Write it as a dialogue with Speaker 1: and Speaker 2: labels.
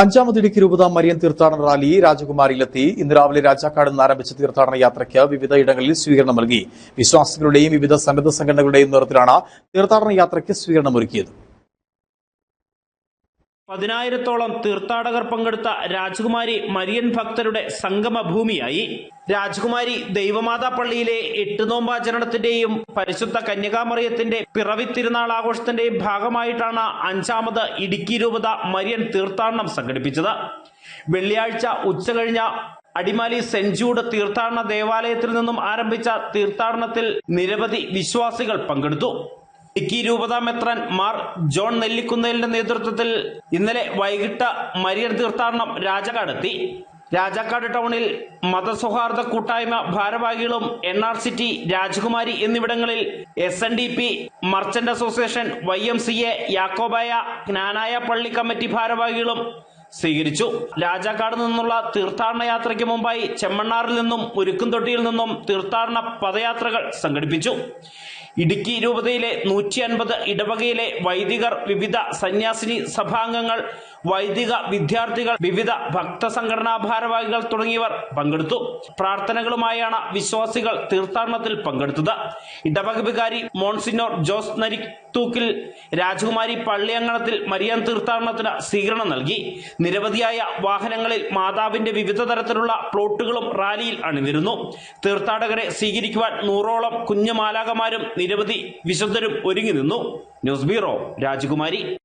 Speaker 1: അഞ്ചാമത് ഇടുക്കി രൂപത മരിയൻ തീർത്ഥാടന റാലി രാജകുമാരിയിലെത്തി. ഇന്ന് രാവിലെ രാജാക്കാട് നിന്ന് ആരംഭിച്ച തീർത്ഥാടന യാത്രയ്ക്ക് വിവിധ ഇടങ്ങളിൽ സ്വീകരണം നൽകി. വിശ്വാസികളുടെയും വിവിധ സന്നദ്ധ സംഘടനകളുടെയും നേതൃത്വത്തിലാണ് തീർത്ഥാടന യാത്രയ്ക്ക് സ്വീകരണമൊരുക്കിയത്.
Speaker 2: പതിനായിരത്തോളം തീർത്ഥാടകർ പങ്കെടുത്ത രാജകുമാരി മരിയൻ ഭക്തരുടെ സംഗമ ഭൂമിയായി രാജകുമാരി ദൈവമാതാ പള്ളിയിലെ എട്ട് നോമ്പാചരണത്തിന്റെയും പരിശുദ്ധ കന്യകാമറിയത്തിന്റെ പിറവി തിരുനാൾ ആഘോഷത്തിന്റെയും ഭാഗമായിട്ടാണ് അഞ്ചാമത് ഇടുക്കി രൂപത മരിയൻ തീർത്ഥാടനം സംഘടിപ്പിച്ചത്. വെള്ളിയാഴ്ച ഉച്ചകഴിഞ്ഞ അടിമാലി ജൂഡ് തീർത്ഥാടന ദേവാലയത്തിൽ നിന്നും ആരംഭിച്ച തീർത്ഥാടനത്തിൽ നിരവധി വിശ്വാസികൾ പങ്കെടുത്തു. ഇടുക്കി രൂപതാ മെത്രാൻ മാർ ജോൺ നെല്ലിക്കുന്നേലിന്റെ നേതൃത്വത്തിൽ ഇന്നലെ വൈകിട്ട് മരിയർ തീർത്ഥാടനം രാജാക്കാടെത്തി രാജാക്കാട് ടൗണിൽ മതസൗഹാർദ്ദ കൂട്ടായ്മ ഭാരവാഹികളും N R C T Rajakumari എന്നിവിടങ്ങളിൽ S N D P merchant association Y M C A Yakobaya Knanaya പള്ളി കമ്മിറ്റി ഭാരവാഹികളും സ്വീകരിച്ചു. രാജാക്കാട് നിന്നുള്ള തീർത്ഥാടന യാത്രയ്ക്ക് മുമ്പായി ചെമ്മണ്ണാറിൽ നിന്നും ഉരുക്കുംതൊട്ടിയിൽ നിന്നും തീർത്ഥാടന പദയാത്രകൾ സംഘടിപ്പിച്ചു. ഇടുക്കി രൂപതയിലെ നൂറ്റി അൻപത് ഇടവകയിലെ വൈദികർ വിവിധ സന്യാസിനി സഭാംഗങ്ങൾ വൈദിക വിദ്യാർത്ഥികൾ വിവിധ ഭക്തസംഘടനാ ഭാരവാഹികൾ തുടങ്ങിയവർ പങ്കെടുത്തു. പ്രാർത്ഥനകളുമായാണ് വിശ്വാസികൾ തീർത്ഥാടനത്തിൽ പങ്കെടുത്തത്. ഇടവക മോൺസിനോർ ജോസ് നരിത്തൂക്കിൽ രാജകുമാരി പള്ളിയങ്കണത്തിൽ മരിയൻ തീർത്ഥാടനത്തിന് സ്വീകരണം നൽകി. നിരവധിയായ വാഹനങ്ങളിൽ മാതാവിന്റെ വിവിധ തരത്തിലുള്ള പ്ലോട്ടുകളും റാലിയിൽ അണിനിരുന്നു. തീർത്ഥാടകരെ സ്വീകരിക്കുവാൻ നൂറോളം കുഞ്ഞു മാലാകമാരും നിരവധി വിശുദ്ധരും ഒരുങ്ങി നിന്നു. ന്യൂസ് ബ്യൂറോ രാജകുമാരി.